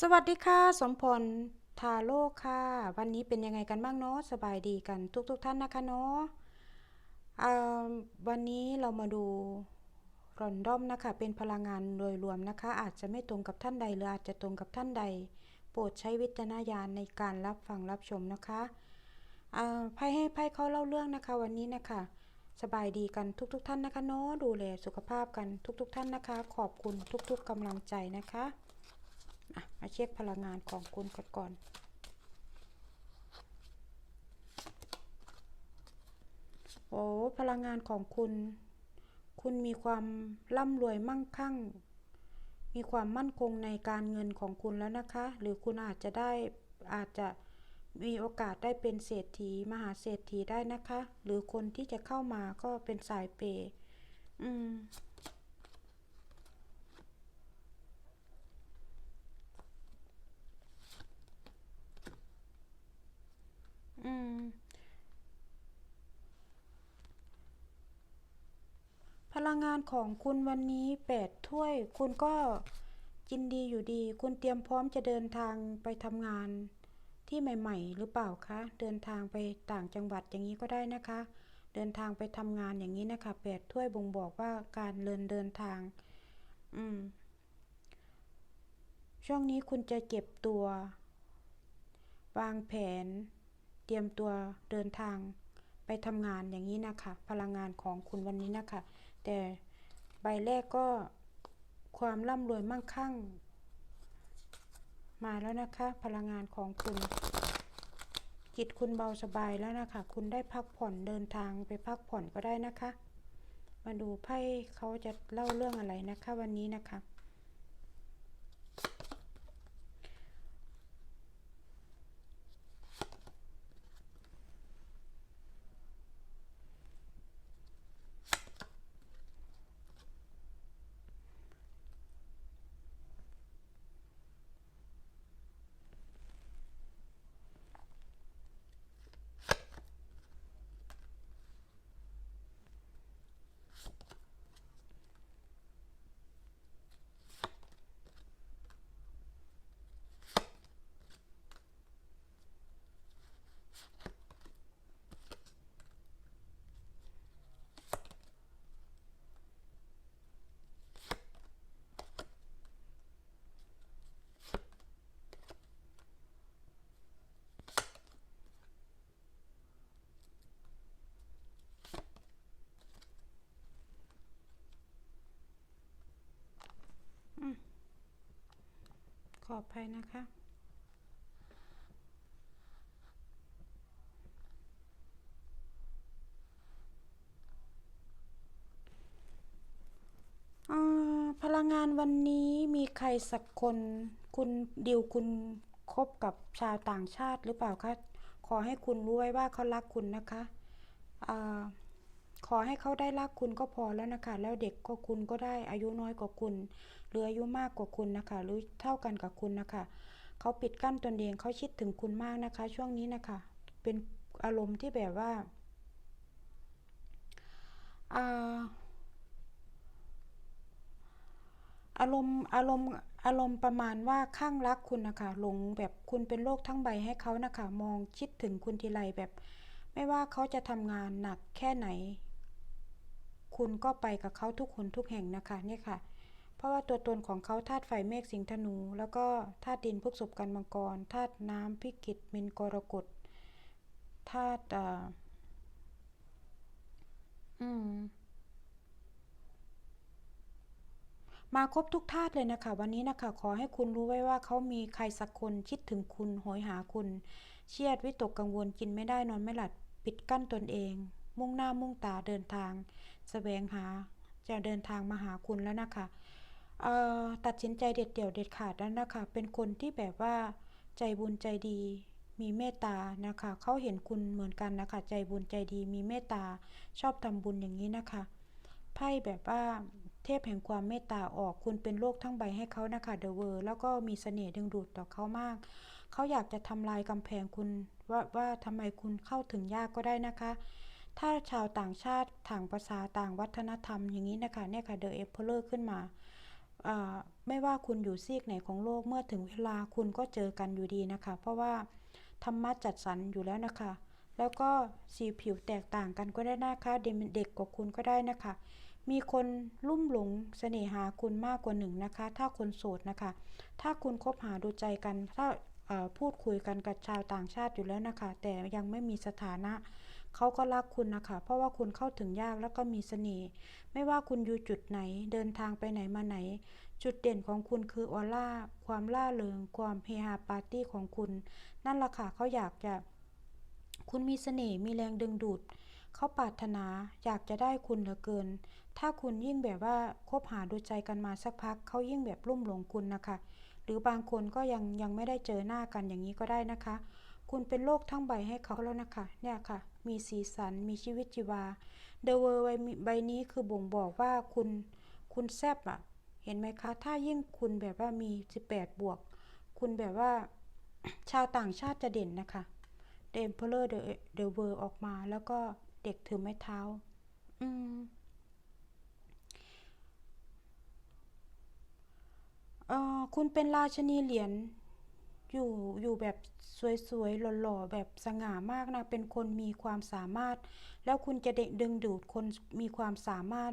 สวัสดีค่ะ สมพรทาโร่ค่ะ วันนี้เป็นยังไงกันบ้างเนาะสบายดีกันทุกๆทท่านนะคะเนาะวันนี้เรามาดูรอนดอมนะคะ เป็นพลังงานโดยรวมนะคะ อาจจะไม่ตรงกับท่านใดหรืออาจจะตรงกับท่านใด โปรดใช้วิจารณญาณในการรับฟังรับชมนะคะอ่าไพ่ให้ไพ่เขาเล่าเรื่องนะคะ วันนี้นะคะ สบายดีกันทุกๆทท่านนะคะเนาะดูแลสุขภาพกันทุกๆทท่านนะคะ ขอบคุณทุก ๆกำลังใจนะคะ มาเช็คพลังงานของคุณกันก่อนโอ้พลังงานของคุณ คุณมีความร่ำรวยมั่งคั่ง มีความมั่นคงในการเงินของคุณแล้วนะคะ หรือคุณอาจจะได้อาจจะมีโอกาสได้เป็นเศรษฐีมหาเศรษฐีได้นะคะ หรือคนที่จะเข้ามาก็เป็นสายเปย์อืม อืม พลั งานของคุณวันนี้แปดถ้วย คุณก็ยินดีอยู่ดี คุณเตรียมพร้อมจะเดินทางไปทำงานที่ใหม่ ๆ หรือเปล่าคะ เดินทางไปต่างจังหวัดอย่างนี้ก็ได้นะคะ เดินทางไปทำงานอย่างนี้นะคะแปดถ้วยบ่งบอกว่าการเดินเดินทาง อืม ช่วงนี้คุณจะเก็บตัว วางแผน เตรียมตัวเดินทางไปทำงานอย่างนี้นะคะ พลังงานของคุณวันนี้นะคะ แต่ใบแรกก็ความร่ำรวยมั่งคั่ง มาแล้วนะคะ พลังงานของคุณ จิตคุณเบาสบายแล้วนะคะ คุณได้พักผ่อนเดินทางไปพักผ่อนก็ได้นะคะ มาดูไพ่เขาจะเล่าเรื่องอะไรนะคะ วันนี้นะคะ ขออภัยนะคะพลังงานวันนี้มีใครสักคนคุณดิวคุณคบกับชาวต่างชาติหรือเปล่าคะ ขอให้คุณรู้ไว้ว่าเขารักคุณนะคะอ่า ขอให้เขาได้รักคุณก็พอแล้วนะคะ แล้วเด็กก็คุณก็ได้อายุน้อยกว่าคุณหรืออายุมากกว่าคุณนะคะ หรือเท่ากันกับคุณนะคะเขาปิดกั้นตนเองเขาคิดถึงคุณมากนะคะ ช่วงนี้นะคะ เป็นอารมณ์ที่แบบว่าอาอารมณ์อารมณ์อารมณ์ประมาณว่าข้างรักคุณนะคะหลงแบบคุณเป็นโลกทั้งใบให้เขานะคะ มองคิดถึงคุณทีไรแบบ ไม่ว่าเขาจะทำงานหนักแค่ไหน คุณก็ไปกับเขาทุกคนทุกแห่งนะคะเนี่ยค่ะ เพราะว่าตัวตนของเขาธาตุไฟเมฆสิงห์ธนู แล้วก็ธาตุดินพฤกษบกันมังกรธาตุน้ำพิกิตมินกรกฎธาตุอืมมาครบทุกธาตุเลยนะคะ วันนี้นะคะ ขอให้คุณรู้ไว้ว่าเขามีใครสักคนคิดถึงคุณโหยหาคุณเชียดวิตกกังวลกินไม่ได้นอนไม่หลับปิดกั้นตนเอง มุ่งหน้ามุ่งตาเดินทาง แสวงหาจะเดินทางมาหาคุณแล้วนะคะเอ่อตัดสินใจเด็ดเดี่ยวเด็ดขาดแล้วนะคะ เป็นคนที่แบบว่าใจบุญใจดี มีเมตตานะคะเขาเห็นคุณเหมือนกันนะคะ ใจบุญใจดี มีเมตตาชอบทำบุญอย่างนี้นะคะไพ่แบบว่าเทพแห่งความเมตตาออกคุณเป็นโลกทั้งใบให้เขานะคะเดอะเวอร์แล้วก็มีเสน่ห์ดึงดูดต่อเขามาก เขาอยากจะทำลายกำแพงคุณว่าว่าทำไมคุณเข้าถึงยากก็ได้นะคะ ถ้าชาวต่างชาติต่างภาษาต่างวัฒนธรรมอย่างนี้นะคะเนี่ยค่ะเดอะเอ p เพลอร์ขึ้นมาอ่อไม่ว่าคุณอยู่ซีกไหนของโลกเมื่อถึงเวลาคุณก็เจอกันอยู่ดีนะคะ เพราะว่าธรรมะจัดสรรอยู่แล้วนะคะ แล้วก็สีผิวแตกต่างกันก็ได้นะคะเด็กเด็กกว่าคุณก็ได้นะคะ มีคนลุ่มหลงเสน่หาคุณมากกว่าหนึ่งนะคะ ถ้าคนโสดนะคะ ถ้าคุณคบหาดูใจกัน ถ้าอ่อพูดคุยกันกับชาวต่างชาติอยู่แล้วนะคะ แต่ยังไม่มีสถานะ เขาก็รักคุณนะคะ เพราะว่าคุณเข้าถึงยากแล้วก็มีเสน่ห์ ไม่ว่าคุณอยู่จุดไหน เดินทางไปไหนมาไหน จุดเด่นของคุณคือออร่า ความล่าเริง ความเฮฮาปาร์ตี้ของคุณ นั่นละค่ะเขาอยากจะ คุณมีเสน่ห์ มีแรงดึงดูด เขาปรารถนา อยากจะได้คุณเหลือเกิน ถ้าคุณยิ่งแบบว่าคบหาดูใจกันมาสักพัก เขายิ่งแบบลุ่มหลงคุณนะคะ หรือบางคนก็ยังยังไม่ได้เจอหน้ากันอย่างนี้ก็ได้นะคะ คุณเป็นโลกทั้งใบให้เขาแล้วนะคะ เนี่ยค่ะ มีสีสัน มีชีวิตชีวา The word ใบใบนี้คือบ่งบอกว่าคุณ คุณแซบอะเห็นไหมคะ ถ้ายิ่งคุณแบบว่ามี 18 บวก คุณแบบว่า ชาวต่างชาติจะเด่นนะคะ The Emperor The The World ออกมา แล้วก็เด็กถือไม้เท้า อืมเออคุณเป็นราชินีเหรียญ อยู่อยู่แบบสวยๆหล่อๆแบบสง่ามากนะเป็นคนมีความสามารถ แล้วคุณจะเดดึงดูดคนมีความสามารถ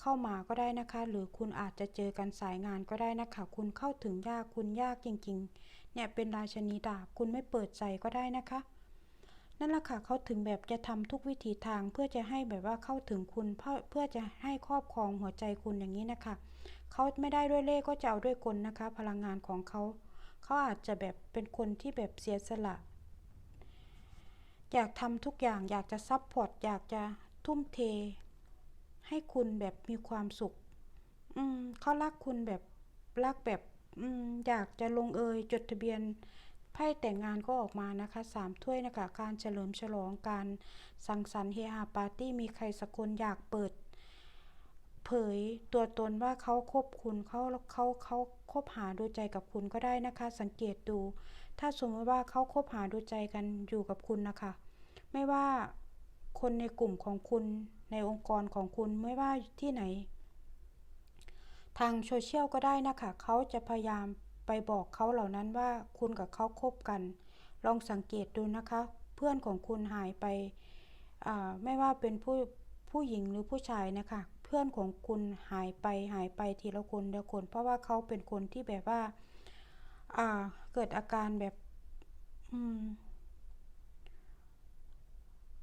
เข้ามาก็ได้นะคะ หรือคุณอาจจะเจอกันสายงานก็ได้นะคะ คุณเข้าถึงยากคุณยากจริงๆ เนี่ยเป็นราชนีดาบคุณไม่เปิดใจก็ได้นะคะ นั่นแหละค่ะเขาถึงแบบจะทำทุกวิถีทางเพื่อจะให้แบบว่าเข้าถึงคุณเพื่อเพื่อจะให้ครอบครองหัวใจคุณอย่างนี้นะคะเขาไม่ได้ด้วยเล่ก็จะเอาด้วยกลนะคะ พลังงานของเขา เขาอาจจะแบบเป็นคนที่แบบเสียสละ อยากทำทุกอย่างอยากจะซัพพอร์ตอยากจะทุ่มเท ให้คุณแบบมีความสุข อืมเขารักคุณแบบรักแบบอืมอยากจะลงเอยจดทะเบียนไพ่แต่งงานก็ออกมานะคะสามถ้วยนะคะ การเฉลิมฉลองการสังสรรค์เฮฮาปาร์ตี้มีใครสักคนอยากเปิด เผยตัวตนว่าเขาคบคุณเขาเขาเขาคบหาดูใจกับคุณก็ได้นะคะ สังเกตดู ถ้าสมมติว่าเขาคบหาดูใจกันอยู่กับคุณนะคะ ไม่ว่าคนในกลุ่มของคุณในองค์กรของคุณไม่ว่าที่ไหน ทางโซเชียลก็ได้นะคะเขาจะพยายามไปบอกเขาเหล่านั้นว่าคุณกับเขาคบกัน ลองสังเกตดูนะคะ เพื่อนของคุณหายไปไม่ว่าเป็นผู้ผู้หญิงหรือผู้ชายนะคะ เพื่อนของคุณหายไปหายไปทีละคนทีละคน เพราะว่าเขาเป็นคนที่แบบว่า อ่า เกิดอาการแบบ อืม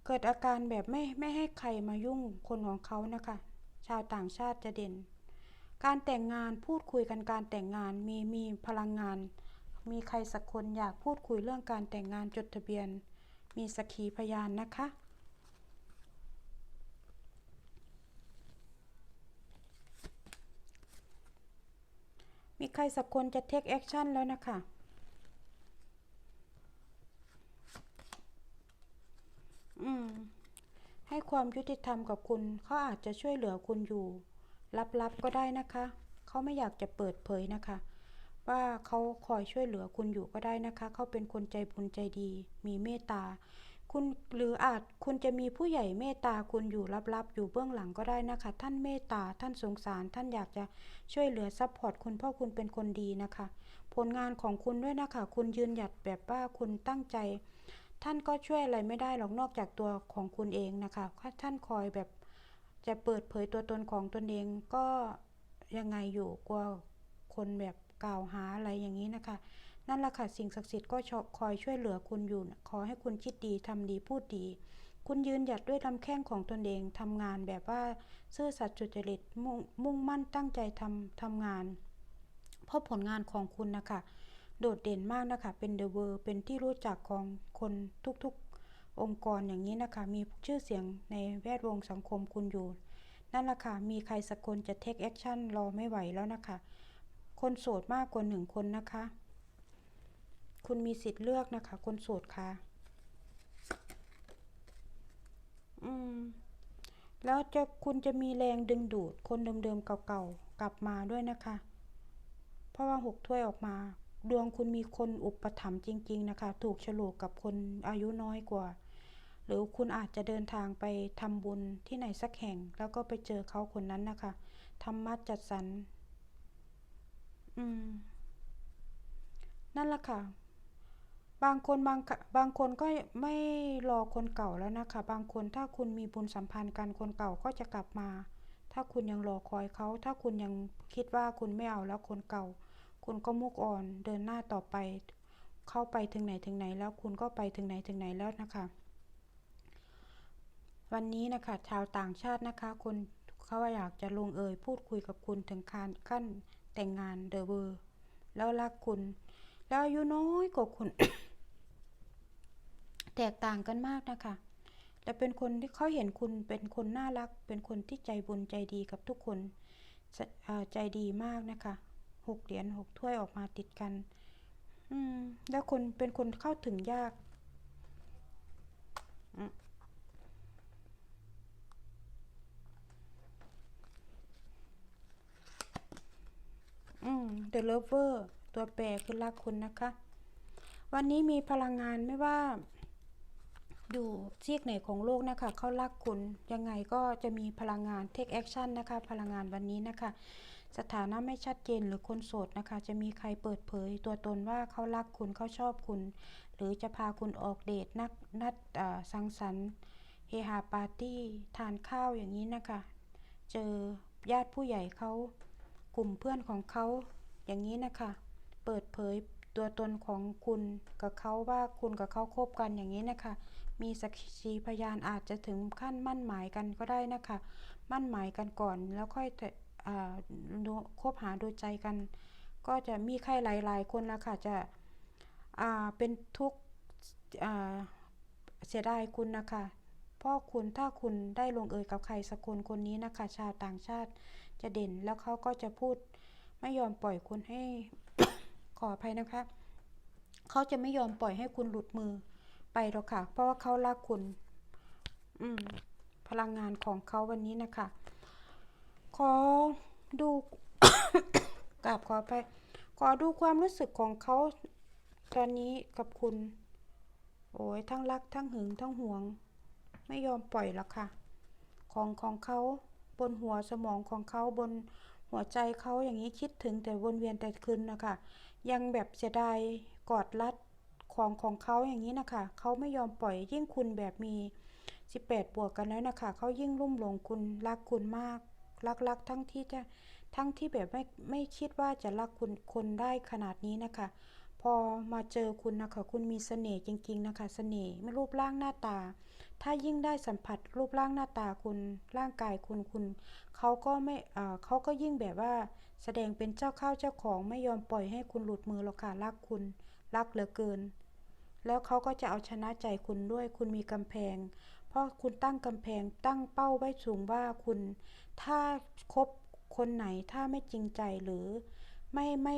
เกิดอาการแบบไม่ไม่ให้ใครมายุ่งคนของเขานะคะ ชาวต่างชาติจะเด่น การแต่งงานพูดคุยกันการแต่งงานมีมีพลังงาน มีใครสักคนอยากพูดคุยเรื่องการแต่งงานจดทะเบียน มีสักขีพยานนะคะ มีใครสักคนจะ take action แล้วนะคะ อืม ให้ความยุติธรรมกับคุณ เขาอาจจะช่วยเหลือคุณอยู่ ลับๆก็ได้นะคะ เขาไม่อยากจะเปิดเผยนะคะ ว่าเขาคอยช่วยเหลือคุณอยู่ก็ได้นะคะ เขาเป็นคนใจบุญใจดี มีเมตตา คุณหรืออาจคุณจะมีผู้ใหญ่เมตตาคุณอยู่ลับๆ อยู่เบื้องหลังก็ได้นะคะ ท่านเมตตาท่านสงสาร ท่านอยากจะช่วยเหลือซัพพอร์ตคุณเพราะคุณเป็นคนดีนะคะ ผลงานของคุณด้วยนะคะ คุณยืนหยัดแบบว่าคุณตั้งใจ ท่านก็ช่วยอะไรไม่ได้หรอกนอกจากตัวของคุณเองนะคะถ้าท่านคอยแบบจะเปิดเผยตัวตนของตนเองก็ยังไงอยู่กลัวคนแบบกล่าวหาอะไรอย่างนี้นะคะ นั่นแหละค่ะสิ่งศักดิ์สิทธิ์ก็คอยช่วยเหลือคุณอยู่นะขอให้คุณคิดดีทำดีพูดดี คุณยืนหยัดด้วยลำแข้งของตนเองทำงานแบบว่าซื่อสัตย์สุจริตมุ่งมุ่งมั่นตั้งใจทำทำงาน เพราะผลงานของคุณนะคะโดดเด่นมากนะคะ เป็นเดอะเวอร์เป็นที่รู้จักของคนทุกๆองค์กรอย่างนี้นะคะ มีชื่อเสียงในแวดวงสังคมคุณอยู่ นั่นแหละค่ะ มีใครสักคนจะ take action รอไม่ไหวแล้วนะคะ คนโสดมากกว่าหนึ่งคนนะคะ คุณมีสิทธิ์เลือกนะคะ คนโสดค่ะ อืม แล้วจะคุณจะมีแรงดึงดูด คนเดิมๆเก่าๆ กลับมาด้วยนะคะ เพราะว่าหกถ้วยออกมา ดวงคุณมีคนอุปถัมภ์จริง ๆ นะคะ ถูกโฉลกกับคนอายุน้อยกว่า หรือคุณอาจจะเดินทางไปทำบุญที่ไหนสักแห่ง แล้วก็ไปเจอเขาคนนั้นนะคะธรรมะจัดสรรอืมนั่นแหละค่ะ บางคนบางบางคนก็ไม่รอคนเก่าแล้วนะคะ บางคนถ้าคุณมีบุญสัมพันธ์กันคนเก่าก็จะกลับมา ถ้าคุณยังรอคอยเขา ถ้าคุณยังคิดว่าคุณไม่เอาแล้วคนเก่า คุณก็มุกอ่อนเดินหน้าต่อไป เข้าไปถึงไหนถึงไหนแล้วคุณก็ไปถึงไหนถึงไหนแล้วนะคะ วันนี้นะคะชาวต่างชาตินะคะคนเขาอยากจะลงเอยพูดคุยกับคุณถึงการขั้นแต่งงานเดอเวอร์แล้วรักคุณ แล้วอายุน้อยกว่าคุณ แตกต่างกันมากนะคะแต่เป็นคนที่เขาเห็นคุณเป็นคนน่ารัก เป็นคนที่ใจบุญใจดีกับทุกคนใจดีมากนะคะหกเหรียญหกถ้วยออกมาติดกัน อืม แล้วคนเป็นคนเข้าถึงยากอืม The Lover ตัวแปรคือรักคุณนะคะ วันนี้มีพลังงานไม่ว่า อยู่ซีกไหนของโลกนะคะเขารักคุณยังไงก็จะมีพลังงาน take action นะคะ พลังงานวันนี้นะคะ สถานะไม่ชัดเจนหรือคนโสดนะคะ จะมีใครเปิดเผย ตัวตนว่าเขารักคุณเขาชอบคุณ หรือจะพาคุณออกเดทนักนัดสังสรรค์เฮฮาปาร์ตี้ทานข้าวอย่างนี้นะคะ เจอญาติผู้ใหญ่เขากลุ่มเพื่อนของเขาอย่างนี้นะคะ เปิดเผย ตัวตนของคุณกับเขาว่าคุณกับเขาคบกันอย่างนี้นะคะ มีสักขีพยานอาจจะถึงขั้นมั่นหมายกันก็ได้นะคะ มั่นหมายกันก่อนแล้วค่อยแต่อ่าดูคบหาดูใจกัน ก็จะมีใครหลาย ๆ คนละค่ะจะเป็นทุกข์เสียดายคุณนะคะเพราะคุณถ้าคุณได้ลงเอยกับใครสักคนคนนี้นะคะ ชาวต่างชาติจะเด่นแล้วเขาก็จะพูดไม่ยอมปล่อยคุณให้ ออภัยนะคะ เขาจะไม่ยอมปล่อยให้คุณหลุดมือไปหรอกค่ะ เพราะว่าเขารักคุณ อืม พลังงานของเขาวันนี้นะคะ ขอดูกราบขอไปขอดูความรู้สึกของเขาตอนนี้กับคุณ โอ้ยทั้งรักทั้งหึงทั้งหวง ไม่ยอมปล่อยหรอกค่ะ ของของเขาบนหัวสมองของเขาบนหัวใจเขาอย่างนี้คิดถึงแต่วนเวียนแต่คืนนะคะ ยังแบบเสียดายกอดรัดของของเขาอย่างนี้นะคะเขาไม่ยอมปล่อยยิ่งคุณแบบมี 18 บวกกันแล้วนะคะเขายิ่งลุ่มหลงคุณรักคุณมากรักรักทั้งที่จะทั้งที่แบบไม่ไม่คิดว่าจะรักคุณคนได้ขนาดนี้นะคะ พอมาเจอคุณนะคะ คุณมีเสน่ห์จริง ๆ นะคะ เสน่ห์ไม่รูปร่างหน้าตา ถ้ายิ่งได้สัมผัสรูปร่างหน้าตาคุณร่างกายคุณคุณเขาก็ไม่เอ่อเขาก็ยิ่งแบบว่า แสดงเป็นเจ้าข้าวเจ้าของไม่ยอมปล่อยให้คุณหลุดมือหรอกค่ะรักคุณ รักเหลือเกิน แล้วเขาก็จะเอาชนะใจคุณด้วย คุณมีกำแพง เพราะคุณตั้งกำแพงตั้งเป้าไว้สูงว่าคุณ ถ้าคบคนไหนถ้าไม่จริงใจหรือ ไม่ไม่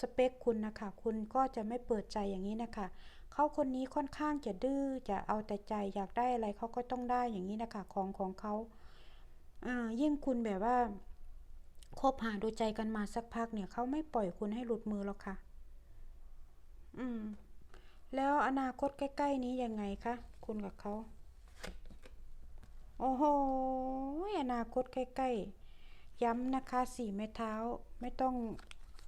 สเปคคุณนะคะ คุณก็จะไม่เปิดใจอย่างนี้นะคะ เขาคนนี้ค่อนข้างจะดื้อจะเอาแต่ใจอยากได้อะไรเขาก็ต้องได้อย่างนี้นะคะของของเขาอ่ายิ่งคุณแบบว่าคบหาดูใจกันมาสักพักเนี่ยเขาไม่ปล่อยคุณให้หลุดมือหรอกค่ะ อืม แล้วอนาคตใกล้ ๆ นี้ยังไงคะคุณกับเขาโอ้โหอนาคตใกล้ ๆ ย้ำนะคะสี่ไม้เท้าไม่ต้อง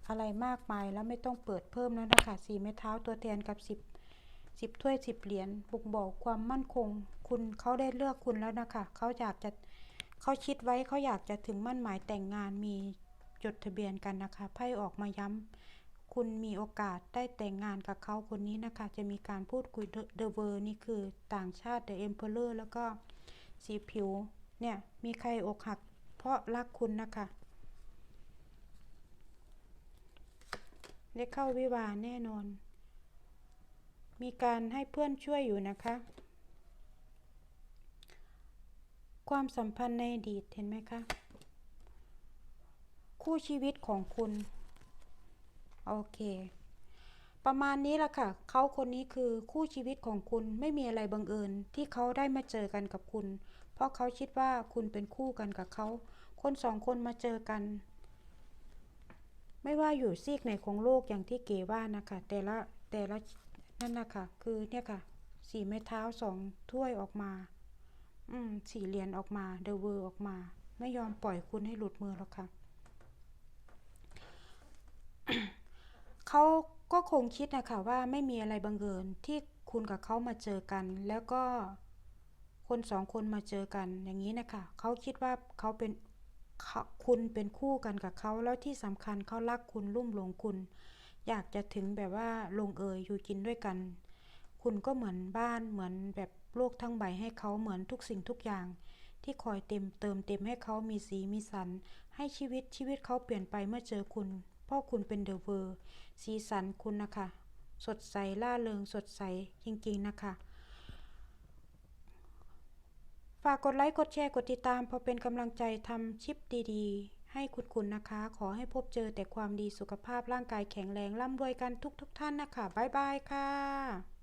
อะไรมากมายแล้วไม่ต้องเปิดเพิ่มแล้วนะคะสี่ไม้เท้าตัวแทนกับสิบ สิบถ้วยสิบเหรียญบ่งบอกความมั่นคง คุณเขาได้เลือกคุณแล้วนะคะเขาอยากจะเขาคิดไว้เขาอยากจะถึงมั่นหมายแต่งงานมีจดทะเบียนกันนะคะไพ่ออกมาย้ำคุณมีโอกาสได้แต่งงานกับเขาคนนี้นะคะ จะมีการพูดคุยเดอะเวอร์นี่คือต่างชาติเดอะเอ็มเพลอร์แล้วก็สีผิวเนี่ยมีใครอกหัก เพราะรักคุณนะคะได้เข้าวิวาแน่นอน มีการให้เพื่อนช่วยอยู่นะคะ ความสัมพันธ์ในอดีตเห็นไหมคะ คู่ชีวิตของคุณ โอเค ประมาณนี้แหละค่ะ เขาคนนี้คือคู่ชีวิตของคุณไม่มีอะไรบังเอิญที่เขาได้มาเจอกันกับคุณ เพราะเขาคิดว่าคุณเป็นคู่กันกับเขา คนสองคนมาเจอกันไม่ว่าอยู่ซีกไหนของโลกอย่างที่เก๋ว่านะคะ แต่ละแต่ละ นั่นนะคะคือเนี่ยค่ะ สี่ไม้เท้าสองถ้วยออกมา อืมสี่เหรียญออกมา เดอะเวอร์ออกมา ไม่ยอมปล่อยคุณให้หลุดมือหรอกค่ะ เขาก็คงคิดนะคะว่าไม่มีอะไรบังเอิญที่คุณกับเขามาเจอกัน แล้วก็คนสองคนมาเจอกันอย่างนี้นะคะเขาคิดว่าเขาเป็นคุณเป็นคู่กันกับเขาแล้วที่สำคัญเขารักคุณลุ่มหลงคุณ อยากจะถึงแบบว่าลงเอยอยู่กินด้วยกัน คุณก็เหมือนบ้านเหมือนแบบโลกทั้งใบให้เขาเหมือนทุกสิ่งทุกอย่าง ที่คอยเต็มเติมเต็มให้เขามีสีมีสัน ให้ชีวิตชีวิตเขาเปลี่ยนไปเมื่อเจอคุณพราะคุณเป็นเดอะเวอร์สีสันคุณนะคะ สดใสล่าเริงสดใสจริงๆนะคะฝากกดไลค์กดแชร์กดติดตามพอเป็นกำลังใจทำชิปดีๆ ให้คุณคุณนะคะ ขอให้พบเจอแต่ความดีสุขภาพร่างกายแข็งแรงร่ำรวยกันทุกทุกท่านนะคะ บ๊ายบายค่ะ